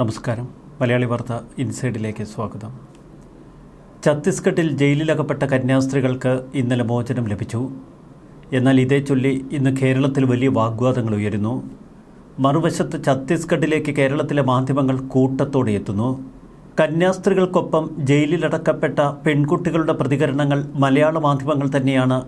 നമസ്കാരം. മലയാളി വാർത്ത ഇൻസൈഡിലേക്ക് സ്വാഗതം. ഛത്തീസ്ഗഡിൽ ജയിലിലകപ്പെട്ട കന്യാസ്ത്രീകൾക്ക് ഇന്നലെ മോചനം ലഭിച്ചു. എന്നാൽ ഇതേ ചൊല്ലി ഇന്ന് കേരളത്തിൽ വലിയ വാഗ്വാദങ്ങൾ ഉയരുന്നു. മറുവശത്ത് ഛത്തീസ്ഗഡിലേക്ക് കേരളത്തിലെ മാധ്യമങ്ങൾ കൂട്ടത്തോടെ എത്തുന്നു. കന്യാസ്ത്രീകൾക്കൊപ്പം ജയിലിലടക്കപ്പെട്ട പെൺകുട്ടികളുടെ പ്രതികരണങ്ങൾ മലയാള മാധ്യമങ്ങൾ തന്നെയാണ്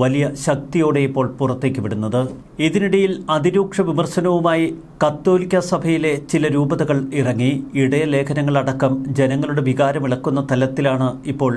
വലിയ ശക്തിയോടെ ഇപ്പോൾ പുറത്തേക്ക് വിടുന്നത്. ഇതിനിടയിൽ അതിരൂക്ഷ വിമർശനവുമായി കത്തോലിക്ക സഭയിലെ ചില രൂപതകൾ ഇറങ്ങി ഇടയലേഖനങ്ങളടക്കം ജനങ്ങളുടെ വികാരമിളക്കുന്ന തലത്തിലാണ് ഇപ്പോൾ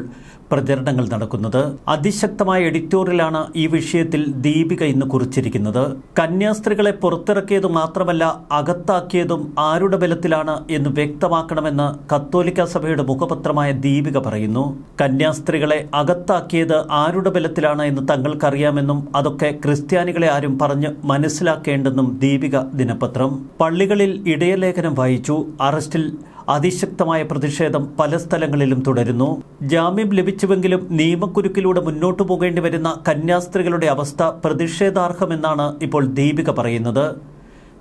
പ്രചരണങ്ങൾ നടക്കുന്നത്. അതിശക്തമായ എഡിറ്റോറിയലാണ് ഈ വിഷയത്തിൽ ദീപിക ഇന്ന് കുറിച്ചിരിക്കുന്നത്. കന്യാസ്ത്രീകളെ പുറത്തിറക്കിയത് മാത്രമല്ല അകത്താക്കിയതും ആരുടെ ബലത്തിലാണ് എന്ന് വ്യക്തമാക്കണമെന്ന് കത്തോലിക്ക സഭയുടെ മുഖപത്രമായ ദീപിക പറയുന്നു. കന്യാസ്ത്രീകളെ അകത്താക്കിയത് ആരുടെ ബലത്തിലാണ് എന്ന് തങ്ങൾക്കറിയാമെന്നും അതൊക്കെ ക്രിസ്ത്യാനികളെ ആരും പറഞ്ഞ് മനസ്സിലാക്കേണ്ടെന്നും ദീപിക ദിനപത്രം പള്ളികളിൽ ഇടയലേഖനം വായിച്ചു. അറസ്റ്റിൽ അതിശക്തമായ പ്രതിഷേധം പല സ്ഥലങ്ങളിലും തുടരുന്നു. ജാമ്യം ലഭിച്ചുവെങ്കിലും നിയമക്കുരുക്കിലൂടെ മുന്നോട്ടു പോകേണ്ടി വരുന്ന കന്യാസ്ത്രീകളുടെ അവസ്ഥ പ്രതിഷേധാർഹമെന്നാണ് ഇപ്പോൾ ദീപിക പറയുന്നത്.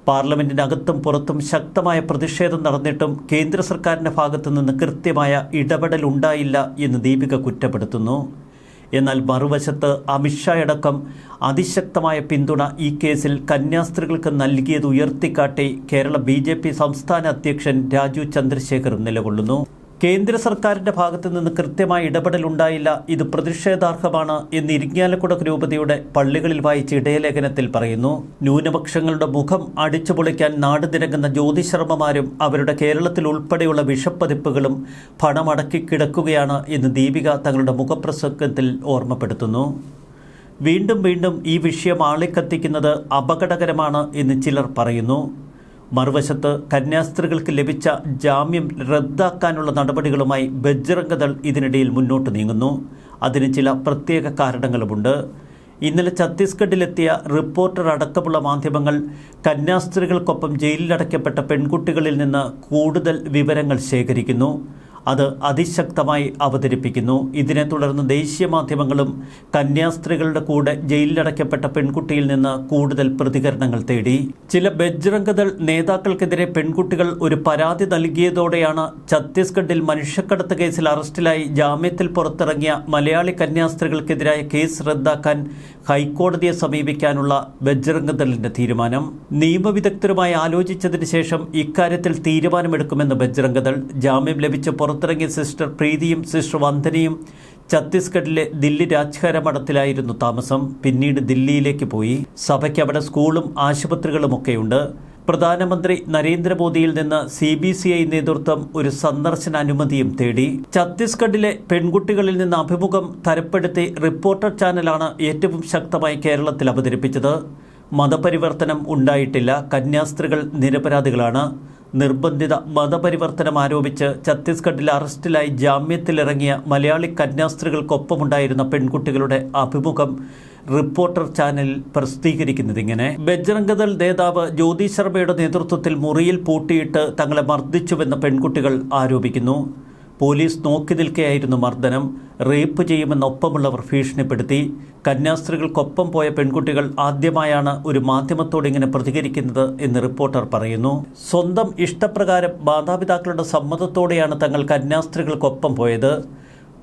പാർലമെന്റിനകത്തും പുറത്തും ശക്തമായ പ്രതിഷേധം നടന്നിട്ടും കേന്ദ്ര സർക്കാരിന്റെ ഭാഗത്തുനിന്ന് കൃത്യമായ ഇടപെടൽ ഉണ്ടായില്ല എന്ന് ദീപിക കുറ്റപ്പെടുത്തുന്നു. എന്നാൽ മറുവശത്ത് അമിത്ഷായടക്കം അതിശക്തമായ പിന്തുണ ഈ കേസിൽ കന്യാസ്ത്രീകൾക്ക് നൽകിയത് ഉയർത്തിക്കാട്ടി കേരള ബി സംസ്ഥാന അധ്യക്ഷൻ രാജു ചന്ദ്രശേഖർ നിലകൊള്ളുന്നു. കേന്ദ്ര സർക്കാരിന്റെ ഭാഗത്തു നിന്ന് കൃത്യമായ ഇടപെടൽ ഉണ്ടായില്ല. ഇത് പ്രതിഷേധാർഹമാണ് എന്ന് ഇരിങ്ങാലക്കുട രൂപതയുടെ പള്ളികളിൽ വായിച്ച ഇടയലേഖനത്തിൽ പറയുന്നു. ന്യൂനപക്ഷങ്ങളുടെ മുഖം അടിച്ചുപൊളിക്കാൻ നാട് തിരങ്ങുന്ന ജ്യോതിശർമ്മമാരും അവരുടെ കേരളത്തിൽ ഉൾപ്പെടെയുള്ള വിഷപ്പതിപ്പുകളും പണമടക്കി കിടക്കുകയാണ് എന്ന് ദീപിക തങ്ങളുടെ മുഖപ്രസംഗത്തിൽ ഓർമ്മപ്പെടുത്തുന്നു. വീണ്ടും വീണ്ടും ഈ വിഷയം ആളിക്കത്തിക്കുന്നത് അപകടകരമാണ് എന്ന് ചിലർ പറയുന്നു. മറുവശത്ത് കന്യാസ്ത്രീകൾക്ക് ലഭിച്ച ജാമ്യം റദ്ദാക്കാനുള്ള നടപടികളുമായി ബജ്രംഗദൾ ഇതിനിടയിൽ മുന്നോട്ട് നീങ്ങുന്നു. അതിന് ചില പ്രത്യേക കാരണങ്ങളുമുണ്ട്. ഇന്നലെ ഛത്തീസ്ഗഡിലെത്തിയ റിപ്പോർട്ടർ അടക്കമുള്ള മാധ്യമങ്ങൾ കന്യാസ്ത്രീകൾക്കൊപ്പം ജയിലിലടയ്ക്കപ്പെട്ട പെൺകുട്ടികളിൽ നിന്ന് കൂടുതൽ വിവരങ്ങൾ ശേഖരിക്കുന്നു. അത് അതിശക്തമായി അവതരിപ്പിക്കുന്നു. ഇതിനെ തുടർന്ന് ദേശീയ മാധ്യമങ്ങളും കന്യാസ്ത്രീകളുടെ കൂടെ ജയിലിലടയ്ക്കപ്പെട്ട പെൺകുട്ടിയിൽ നിന്ന് കൂടുതൽ പ്രതികരണങ്ങൾ തേടി. ചില ബജ്രംഗദൾ നേതാക്കൾക്കെതിരെ പെൺകുട്ടികൾ ഒരു പരാതി നൽകിയതോടെയാണ് ഛത്തീസ്ഗഡിൽ മനുഷ്യക്കടത്ത് കേസിൽ അറസ്റ്റിലായി ജാമ്യത്തിൽ പുറത്തിറങ്ങിയ മലയാളി കന്യാസ്ത്രീകൾക്കെതിരായ കേസ് റദ്ദാക്കാൻ ഹൈക്കോടതിയെ സമീപിക്കാനുള്ള ബജ്രംഗദളിന്റെ തീരുമാനം. നിയമവിദഗ്ധരുമായി ആലോചിച്ചതിന് ശേഷം ഇക്കാര്യത്തിൽ തീരുമാനമെടുക്കുമെന്ന് ബജ്രംഗദൾ ജാമ്യം ലഭിച്ച് പുറത്തിറങ്ങിയ സിസ്റ്റർ പ്രീതിയും സിസ്റ്റർ വന്ദനയും ഛത്തീസ്ഗഡിലെ ദില്ലി രാജ്ഹര മഠത്തിലായിരുന്നു താമസം. പിന്നീട് ദില്ലിയിലേക്ക് പോയി. സഭയ്ക്ക് അവിടെ സ്കൂളും ആശുപത്രികളുമൊക്കെയുണ്ട്. പ്രധാനമന്ത്രി നരേന്ദ്രമോദിയിൽ നിന്ന് സി ബി സി ഐ നേതൃത്വം ഒരു സന്ദർശന അനുമതിയും തേടി. ഛത്തീസ്ഗഡിലെ പെൺകുട്ടികളിൽ നിന്ന് അഭിമുഖം തരപ്പെടുത്തി റിപ്പോർട്ടർ ചാനലാണ് ഏറ്റവും ശക്തമായി കേരളത്തിൽ അവതരിപ്പിച്ചത്. മതപരിവർത്തനം ഉണ്ടായിട്ടില്ല. കന്യാസ്ത്രീകൾ നിരപരാധികളാണ്. നിർബന്ധിത മതപരിവർത്തനം ആരോപിച്ച് ഛത്തീസ്ഗഡിൽ അറസ്റ്റിലായി ജാമ്യത്തിലിറങ്ങിയ മലയാളി കന്യാസ്ത്രീകൾക്കൊപ്പമുണ്ടായിരുന്ന പെൺകുട്ടികളുടെ അഭിമുഖം റിപ്പോർട്ടർ ചാനലിൽ പ്രസിദ്ധീകരിക്കുന്നത് ഇങ്ങനെ. ബജ്രംഗദൾ നേതാവ് ജ്യോതി ശർമ്മയുടെ നേതൃത്വത്തിൽ മുറിയിൽ പൂട്ടിയിട്ട് തങ്ങളെ മർദ്ദിച്ചുവെന്ന് പെൺകുട്ടികൾ ആരോപിക്കുന്നു. പോലീസ് നോക്കി നിൽക്കെയായിരുന്നു മർദ്ദനം. റേപ്പ് ചെയ്യുമെന്നൊപ്പമുള്ളവർ ഭീഷണിപ്പെടുത്തി. കന്യാസ്ത്രീകൾക്കൊപ്പം പോയ പെൺകുട്ടികൾ ആദ്യമായാണ് ഒരു മാധ്യമത്തോട് ഇങ്ങനെ പ്രതികരിക്കുന്നത് എന്ന് റിപ്പോർട്ടർ പറയുന്നു. സ്വന്തം ഇഷ്ടപ്രകാരം മാതാപിതാക്കളുടെ സമ്മതത്തോടെയാണ് തങ്ങൾ കന്യാസ്ത്രീകൾക്കൊപ്പം പോയത്.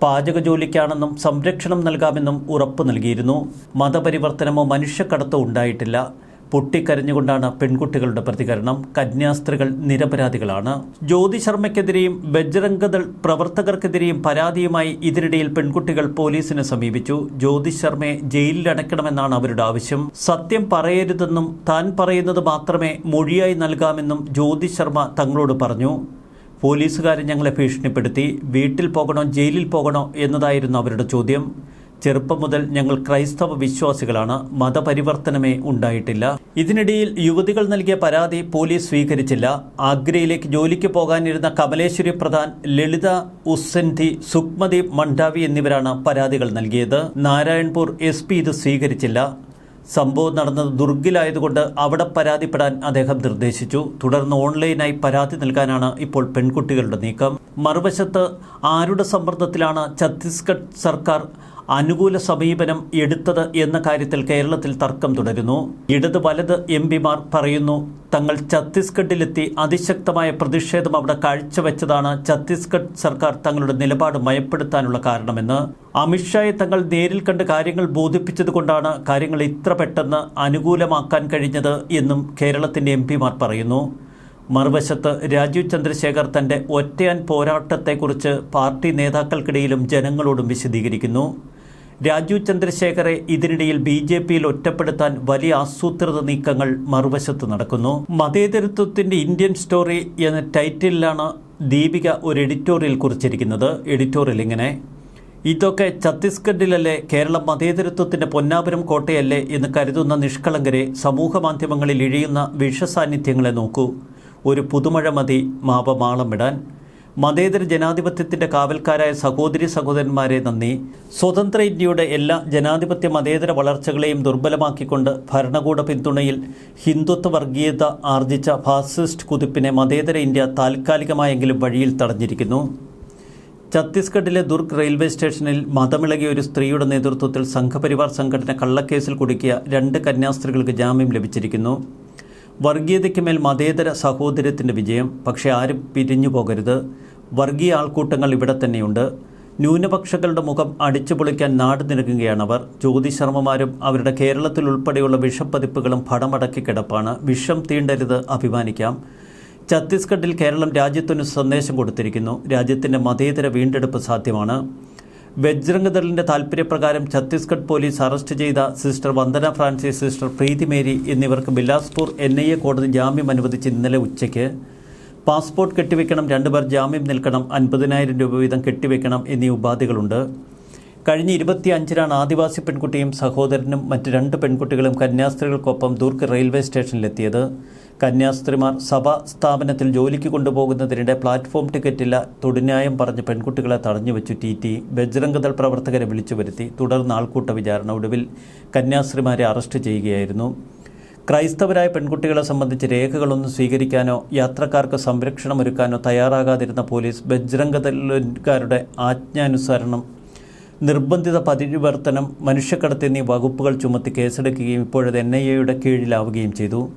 പാചക ജോലിക്കാണെന്നും സംരക്ഷണം നൽകാമെന്നും ഉറപ്പു നൽകിയിരുന്നു. മതപരിവർത്തനമോ മനുഷ്യക്കടത്തോ ഉണ്ടായിട്ടില്ല. പൊട്ടിക്കരഞ്ഞുകൊണ്ടാണ് പെൺകുട്ടികളുടെ പ്രതികരണം. കന്യാസ്ത്രീകൾ നിരപരാധികളാണ്. ജ്യോതി ശർമ്മയ്ക്കെതിരെയും ബജ്രംഗദൾ പ്രവർത്തകർക്കെതിരെയും പരാതിയുമായി ഇതിനിടയിൽ പെൺകുട്ടികൾ പോലീസിനെ സമീപിച്ചു. ജ്യോതി ശർമ്മയെ ജയിലിലടയ്ക്കണമെന്നാണ് അവരുടെ ആവശ്യം. സത്യം പറയരുതെന്നും താൻ പറയുന്നത് മാത്രമേ മൊഴിയായി നൽകാമെന്നും ജ്യോതി ശർമ്മ തങ്ങളോട് പറഞ്ഞു. പോലീസുകാരെ ഞങ്ങളെ ഭീഷണിപ്പെടുത്തി. വീട്ടിൽ പോകണോ ജയിലിൽ പോകണോ എന്നതായിരുന്നു അവരുടെ ചോദ്യം. ചെറുപ്പം മുതൽ ഞങ്ങൾ ക്രൈസ്തവ വിശ്വാസികളാണ്. മതപരിവർത്തനമേ ഉണ്ടായിട്ടില്ല. ഇതിനിടയിൽ യുവതികൾ നൽകിയ പരാതി പോലീസ് സ്വീകരിച്ചില്ല. ആഗ്രയിലേക്ക് ജോലിക്ക് പോകാനിരുന്ന കമലേശ്വരി പ്രധാൻ ലളിത ഉസ്സൻധി സുക്മതി മണ്ടാവി എന്നിവരാണ് പരാതികൾ നൽകിയത്. നാരായൺപൂർ എസ് പി ഇത് സ്വീകരിച്ചില്ല. സംഭവം നടന്നത് ദുർഗിലായതുകൊണ്ട് അവിടെ പരാതിപ്പെടാൻ അദ്ദേഹം നിർദ്ദേശിച്ചു. തുടർന്ന് ഓൺലൈനായി പരാതി നൽകാനാണ് ഇപ്പോൾ പെൺകുട്ടികളുടെ നീക്കം. മറുവശത്ത് ആരുടെ സമ്മർദ്ദത്തിലാണ് ഛത്തീസ്ഗഡ് സർക്കാർ അനുകൂല സമീപനം എടുത്തത് എന്ന കാര്യത്തിൽ കേരളത്തിൽ തർക്കം തുടരുന്നു. ഇടത് വലത് എം പിമാർ പറയുന്നു തങ്ങൾ ഛത്തീസ്ഗഡിലെത്തി അതിശക്തമായ പ്രതിഷേധം അവിടെ കാഴ്ചവെച്ചതാണ് ഛത്തീസ്ഗഡ് സർക്കാർ തങ്ങളുടെ നിലപാട് മയപ്പെടുത്താനുള്ള കാരണമെന്ന്. അമിത്ഷായെ തങ്ങൾ നേരിൽ കണ്ട് കാര്യങ്ങൾ ബോധിപ്പിച്ചതുകൊണ്ടാണ് കാര്യങ്ങൾ ഇത്ര പെട്ടെന്ന് അനുകൂലമാക്കാൻ കഴിഞ്ഞത് എന്നും കേരളത്തിന്റെ എം പിമാർ പറയുന്നു. മറുവശത്ത് രാജീവ് ചന്ദ്രശേഖർ തന്റെ ഒറ്റയാൻ പോരാട്ടത്തെക്കുറിച്ച് പാർട്ടി നേതാക്കൾക്കിടയിലും ജനങ്ങളോടും വിശദീകരിക്കുന്നു. രാജീവ് ചന്ദ്രശേഖറെ ഇതിനിടയിൽ ബി ജെ പിയിൽ ഒറ്റപ്പെടുത്താൻ വലിയ ആസൂത്രിത നീക്കങ്ങൾ മറുവശത്ത് നടക്കുന്നു. മതേതരത്വത്തിന്റെ ഇന്ത്യൻ സ്റ്റോറി എന്ന ടൈറ്റിലാണ് ദീപിക ഒരു എഡിറ്റോറിയൽ കുറിച്ചിരിക്കുന്നത്. എഡിറ്റോറിയൽ ഇങ്ങനെ ഇതൊക്കെ ഛത്തീസ്ഗഡിലല്ലേ കേരളം മതേതരത്വത്തിന്റെ പൊന്നാപുരം കോട്ടയല്ലേ എന്ന് കരുതുന്ന നിഷ്കളങ്കരെ സമൂഹ മാധ്യമങ്ങളിൽ ഇഴിയുന്ന വിഷസാന്നിധ്യങ്ങളെ നോക്കൂ. ഒരു പുതുമഴ മതി മാപമാളം വിടാൻ മതേതര ജനാധിപത്യത്തിന്റെ കാവൽക്കാരായ സഹോദരി സഹോദരന്മാരെ നന്ദി. സ്വതന്ത്ര ഇന്ത്യയുടെ എല്ലാ ജനാധിപത്യ മതേതര വളർച്ചകളെയും ദുർബലമാക്കിക്കൊണ്ട് ഭരണകൂട പിന്തുണയിൽ ഹിന്ദുത്വ വർഗീയത ആർജിച്ച ഫാസിസ്റ്റ് കുതിപ്പിനെ മതേതര ഇന്ത്യ താൽക്കാലികമായെങ്കിലും വഴിയിൽ തടഞ്ഞിരിക്കുന്നു. ഛത്തീസ്ഗഡിലെ ദുർഗ് റെയിൽവേ സ്റ്റേഷനിൽ മതമിളകിയ ഒരു സ്ത്രീയുടെ നേതൃത്വത്തിൽ സംഘപരിവാർ സംഘടന കള്ളക്കേസിൽ കുടുക്കിയ രണ്ട് കന്യാസ്ത്രീകൾക്ക് ജാമ്യം ലഭിച്ചിരിക്കുന്നു. വർഗീയതയ്ക്ക് മേൽ മതേതര സഹോദര്യത്തിന്റെ വിജയം പക്ഷേ ആരും പിരിഞ്ഞു പോകരുത്. വർഗീയ ആൾക്കൂട്ടങ്ങൾ ഇവിടെ തന്നെയുണ്ട്. ന്യൂനപക്ഷങ്ങളുടെ മുഖം അടിച്ചു പൊളിക്കാൻ നാട് നിരങ്ങുകയാണവർ ജ്യോതിശർമ്മമാരും അവരുടെ കേരളത്തിൽ ഉൾപ്പെടെയുള്ള വിഷപ്പതിപ്പുകളും പടമടക്കി കിടപ്പാണ്. വിഷം തീണ്ടരുത് അഭിമാനിക്കാം. ഛത്തീസ്ഗഡിൽ കേരളം രാജ്യത്തിന് സന്ദേശം കൊടുത്തിരിക്കുന്നു. രാജ്യത്തിന്റെ മതേതര വീണ്ടെടുപ്പ് സാധ്യമാണ്. ബജ്രംഗദളിന്റെ താൽപര്യപ്രകാരം ഛത്തീസ്ഗഡ് പോലീസ് അറസ്റ്റ് ചെയ്ത സിസ്റ്റർ വന്ദന ഫ്രാൻസിസ് സിസ്റ്റർ പ്രീതി മേരി എന്നിവർക്ക് ബിലാസ്പൂർ എൻ ഐ എ കോടതി ജാമ്യം അനുവദിച്ച് ഇന്നലെ ഉച്ചയ്ക്ക് പാസ്പോർട്ട് കെട്ടിവെക്കണം രണ്ടുപേർ ജാമ്യം നിൽക്കണം അൻപതിനായിരം രൂപ വീതം കെട്ടിവെക്കണം എന്നീ ഉപാധികളുണ്ട്. കഴിഞ്ഞ ഇരുപത്തി അഞ്ചിനാണ് ആദിവാസി പെൺകുട്ടിയും സഹോദരനും മറ്റ് രണ്ട് പെൺകുട്ടികളും കന്യാസ്ത്രീകൾക്കൊപ്പം ദുർഗ് റെയിൽവേ സ്റ്റേഷനിലെത്തിയത്. കന്യാസ്ത്രീമാർ സഭാ സ്ഥാപനത്തിൽ ജോലിക്ക് കൊണ്ടുപോകുന്നതിനിടെ പ്ലാറ്റ്ഫോം ടിക്കറ്റില്ല തൊടിന്യായം പറഞ്ഞ് പെൺകുട്ടികളെ തടഞ്ഞുവെച്ചു ടി. ടി. ബജ്രംഗദൾ പ്രവർത്തകരെ വിളിച്ചു വരുത്തി തുടർന്ന് ആൾക്കൂട്ട വിചാരണ ഒടുവിൽ കന്യാസ്ത്രീമാരെ അറസ്റ്റ് ചെയ്യുകയായിരുന്നു. ക്രൈസ്തവരായ പെൺകുട്ടികളെ സംബന്ധിച്ച് രേഖകളൊന്നും സ്വീകരിക്കാനോ യാത്രക്കാർക്ക് സംരക്ഷണം ഒരുക്കാനോ തയ്യാറാകാതിരുന്ന പോലീസ് ബജ്രംഗദളുകാരുടെ ആജ്ഞാനുസരണം നിർബന്ധിത പതിവിവർത്തനം മനുഷ്യക്കടത്ത് എന്നീ വകുപ്പുകൾ ചുമത്തി കേസെടുക്കുകയും ഇപ്പോഴത് എൻ ഐ എയുടെ കീഴിലാവുകയും ചെയ്തു.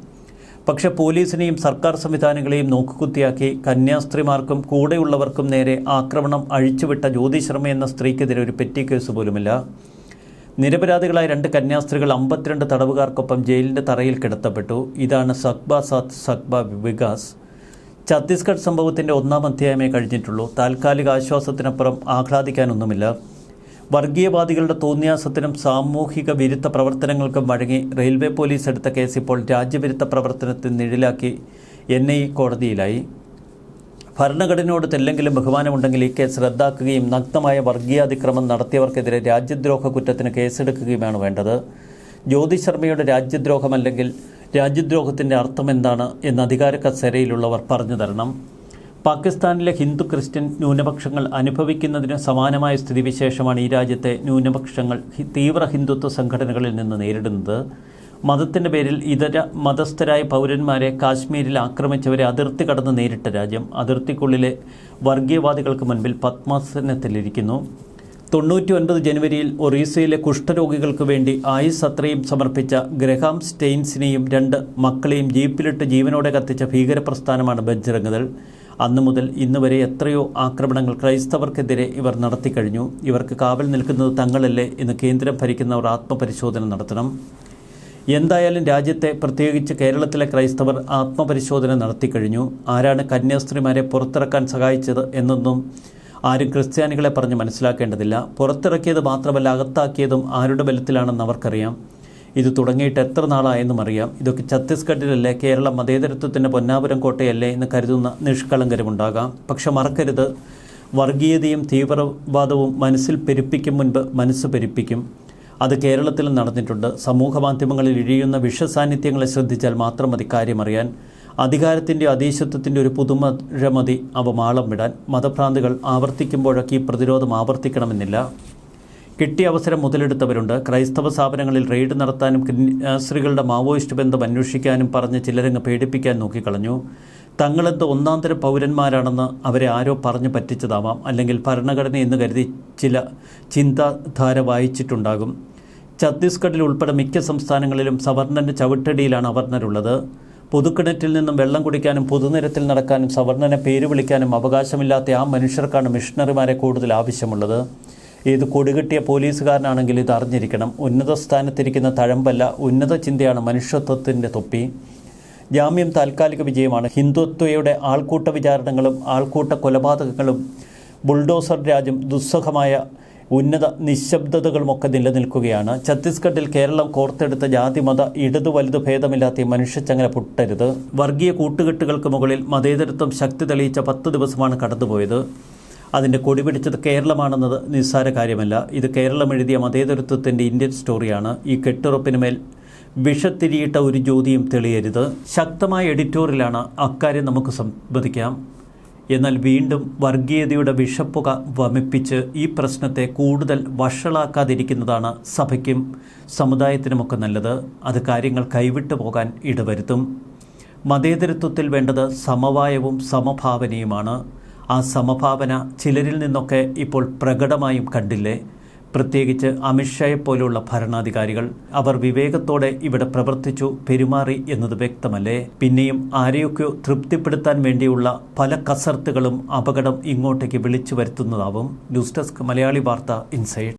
പക്ഷെ പോലീസിനെയും സർക്കാർ സംവിധാനങ്ങളെയും നോക്കുകുത്തിയാക്കി കന്യാസ്ത്രീമാർക്കും കൂടെയുള്ളവർക്കും നേരെ ആക്രമണം അഴിച്ചുവിട്ട ജ്യോതി ശർമ്മ എന്ന സ്ത്രീക്കെതിരെ ഒരു പെറ്റി കേസ് പോലുമില്ല. നിരപരാധികളായ രണ്ട് കന്യാസ്ത്രീകൾ അമ്പത്തിരണ്ട് തടവുകാർക്കൊപ്പം ജയിലിന്റെ തറയിൽ കിടത്തപ്പെട്ടു. ഇതാണ് സക്ബ സാത് സക്ബ വികാസ്. ഛത്തീസ്ഗഡ് സംഭവത്തിന്റെ ഒന്നാം അധ്യായമേ കഴിഞ്ഞിട്ടുള്ളൂ. താൽക്കാലിക ആശ്വാസത്തിനപ്പുറം ആഹ്ലാദിക്കാനൊന്നുമില്ല. വർഗീയവാദികളുടെ തോന്നിയാസത്തിനും സാമൂഹിക വിരുദ്ധ പ്രവർത്തനങ്ങൾക്കും വഴങ്ങി റെയിൽവേ പോലീസ് എടുത്ത കേസ് ഇപ്പോൾ രാജ്യവിരുദ്ധ പ്രവർത്തനത്തെ നിഴലാക്കി എൻ ഐ കോടതിയിലായി. ഭരണഘടനയോട് തെല്ലെങ്കിലും ബഹുമാനമുണ്ടെങ്കിൽ ഈ കേസ് റദ്ദാക്കുകയും നഗ്നമായ വർഗീയാതിക്രമം നടത്തിയവർക്കെതിരെ രാജ്യദ്രോഹ കുറ്റത്തിന് കേസെടുക്കുകയുമാണ് വേണ്ടത്. ജ്യോതി ശർമ്മയുടെ രാജ്യദ്രോഹമല്ലെങ്കിൽ രാജ്യദ്രോഹത്തിന്റെ അർത്ഥം എന്താണ് എന്ന് അധികാര കസേരയിലുള്ളവർ പറഞ്ഞു തരണം. പാകിസ്ഥാനിലെ ഹിന്ദു ക്രിസ്ത്യൻ ന്യൂനപക്ഷങ്ങൾ അനുഭവിക്കുന്നതിന് സമാനമായ സ്ഥിതിവിശേഷമാണ് ഈ രാജ്യത്തെ ന്യൂനപക്ഷങ്ങൾ തീവ്ര ഹിന്ദുത്വ സംഘടനകളിൽ നിന്ന് നേരിടുന്നത്. മതത്തിന്റെ പേരിൽ ഇതര മതസ്ഥരായ പൗരന്മാരെ കാശ്മീരിൽ ആക്രമിച്ചവരെ അതിർത്തി കടന്ന് നേരിട്ട രാജ്യം അതിർത്തിക്കുള്ളിലെ വർഗീയവാദികൾക്ക് മുൻപിൽ പത്മാസനത്തിലിരിക്കുന്നു തൊണ്ണൂറ്റി ഒൻപത് ജനുവരിയിൽ ഒറീസയിലെ കുഷ്ഠരോഗികൾക്ക് വേണ്ടി ആയുസ് അത്രയും സമർപ്പിച്ച ഗ്രഹാം സ്റ്റെയിൻസിനെയും രണ്ട് മക്കളെയും ജീപ്പിലിട്ട് ജീവനോടെ കത്തിച്ച ഭീകരപ്രസ്ഥാനമാണ് ബജ്രംഗദൾ. അന്നു മുതൽ ഇന്ന് വരെ എത്രയോ ആക്രമണങ്ങൾ ക്രൈസ്തവർക്കെതിരെ ഇവർ നടത്തിക്കഴിഞ്ഞു. ഇവർക്ക് കാവൽ നിൽക്കുന്നത് തങ്ങളല്ലേ എന്ന് കേന്ദ്രം ഭരിക്കുന്നവർ ആത്മപരിശോധന നടത്തണം. എന്തായാലും രാജ്യത്തെ പ്രത്യേകിച്ച് കേരളത്തിലെ ക്രൈസ്തവർ ആത്മപരിശോധന നടത്തിക്കഴിഞ്ഞു. ആരാണ് കന്യാസ്ത്രീമാരെ പുറത്തിറക്കാൻ സഹായിച്ചത് എന്നൊന്നും ആരും ക്രിസ്ത്യാനികളെ പറഞ്ഞ് മനസ്സിലാക്കേണ്ടതില്ല. പുറത്തിറക്കിയത് മാത്രമല്ല അകത്താക്കിയതും ആരുടെ ബലത്തിലാണെന്ന് അവർക്കറിയാം. ഇത് തുടങ്ങിയിട്ട് എത്ര നാളായെന്നും അറിയാം. ഇതൊക്കെ ഛത്തീസ്ഗഡിലല്ലേ കേരള മതേതരത്വത്തിന്റെ പൊന്നാപുരം കോട്ടയല്ലേ എന്ന് കരുതുന്ന നിഷ്കളങ്കരുമുണ്ടാകാം. പക്ഷെ മറക്കരുത്. വർഗീയതയും തീവ്രവാദവും മനസ്സിൽ പെരുപ്പിക്കും മുൻപ് മനസ്സ് പെരുപ്പിക്കും. അത് കേരളത്തിലും നടന്നിട്ടുണ്ട്. സമൂഹ മാധ്യമങ്ങളിൽ ഇഴിയുന്ന വിഷസാന്നിധ്യങ്ങളെ ശ്രദ്ധിച്ചാൽ മാത്രം മതി കാര്യമറിയാൻ. അധികാരത്തിന്റെ അതീശത്വത്തിന്റെ ഒരു പുതുമഴ മതി അവ മാളം വിടാൻ. മതഭ്രാന്തികൾ ആവർത്തിക്കുമ്പോഴൊക്കെ ഈ പ്രതിരോധം ആവർത്തിക്കണമെന്നില്ല. കിട്ടിയ അവസരം മുതലെടുത്തവരുണ്ട്. ക്രൈസ്തവ സ്ഥാപനങ്ങളിൽ റെയ്ഡ് നടത്താനും കന്യാസ്ത്രീകളുടെ മാവോയിസ്റ്റ് ബന്ധം അന്വേഷിക്കാനും പറഞ്ഞ് ചിലരങ്ങ് പേടിപ്പിക്കാൻ നോക്കിക്കളഞ്ഞു. തങ്ങളെന്ത് ഒന്നാന്തര പൗരന്മാരാണെന്ന് അവരെ ആരോ പറഞ്ഞു പറ്റിച്ചതാവാം. അല്ലെങ്കിൽ ഭരണഘടന എന്ന് കരുതി ചില ചിന്താധാര വായിച്ചിട്ടുണ്ടാകും. ഛത്തീസ്ഗഡിൽ ഉൾപ്പെടെ മിക്ക സംസ്ഥാനങ്ങളിലും സവർണന്റെ ചവിട്ടടിയിലാണ് അവർണരുള്ളത്. പൊതുക്കിണറ്റിൽ നിന്നും വെള്ളം കുടിക്കാനും പൊതുനിരത്തിൽ നടക്കാനും സവർണനെ പേര് വിളിക്കാനും അവകാശമില്ലാത്ത ആ മനുഷ്യർക്കാണ് മിഷണറിമാരെ കൂടുതൽ ആവശ്യമുള്ളത്. ഏത് കൊടികെട്ടിയ പോലീസുകാരനാണെങ്കിൽ ഇത് അറിഞ്ഞിരിക്കണം. ഉന്നത സ്ഥാനത്തിരിക്കുന്ന തഴമ്പല്ല ഉന്നത ചിന്തയാണ് മനുഷ്യത്വത്തിന്റെ തൊപ്പി. ജാമ്യം താൽക്കാലിക വിജയമാണ്. ഹിന്ദുത്വയുടെ ആൾക്കൂട്ട വിചാരണങ്ങളും ആൾക്കൂട്ട കൊലപാതകങ്ങളും ബുൾഡോസർ രാജ്യം ദുസ്സഹമായ ഉന്നത നിശബ്ദതകളുമൊക്കെ നിലനിൽക്കുകയാണ്. ഛത്തീസ്ഗഡിൽ കേരളം കോർത്തെടുത്ത ജാതിമത ഇടതു വലുത് ഭേദമില്ലാത്ത മനുഷ്യച്ചങ്ങനെ പൊട്ടരുത്. വർഗീയ കൂട്ടുകെട്ടുകൾക്ക് മുകളിൽ മതേതരത്വം ശക്തി തെളിയിച്ച പത്ത് ദിവസമാണ് കടന്നുപോയത്. അതിന്റെ കൊടി പിടിച്ചത് കേരളമാണെന്നത് നിസ്സാര കാര്യമല്ല. ഇത് കേരളം എഴുതിയ മതേതരത്വത്തിന്റെ ഇന്ത്യൻ സ്റ്റോറിയാണ്. ഈ കെട്ടുറപ്പിന് മേൽ വിഷത്തിരിയിട്ട ഒരു ജ്യോതിയും തെളിയരുത്. ശക്തമായ എഡിറ്റോറിയലാണ് അക്കാര്യം നമുക്ക് സംവദിക്കാം. എന്നാൽ വീണ്ടും വർഗീയതയുടെ വിഷപ്പുക വമിപ്പിച്ച് ഈ പ്രശ്നത്തെ കൂടുതൽ വഷളാക്കാതിരിക്കുന്നതാണ് സഭയ്ക്കും സമുദായത്തിനുമൊക്കെ നല്ലത്. അത് കാര്യങ്ങൾ കൈവിട്ടു പോകാൻ ഇടവരുത്തും. മതേതരത്വത്തിൽ വേണ്ടത് സമവായവും സമഭാവനയുമാണ്. ആ സമഭാവന ചിലരിൽ നിന്നൊക്കെ ഇപ്പോൾ പ്രകടമായും കണ്ടില്ലേ? പ്രത്യേകിച്ച് അമിത്ഷായെ പോലുള്ള ഭരണാധികാരികൾ അവർ വിവേകത്തോടെ ഇവിടെ പ്രവർത്തിച്ചു പെരുമാറി എന്നത് വ്യക്തമല്ലേ? പിന്നെയും ആരെയൊക്കെയോ തൃപ്തിപ്പെടുത്താൻ വേണ്ടിയുള്ള പല കസർത്തുകളും അപകടം ഇങ്ങോട്ടേക്ക് വിളിച്ചു വരുത്തുന്നതാവും. ന്യൂസ് ഡെസ്ക് മലയാളി വാർത്ത ഇൻസൈഡ്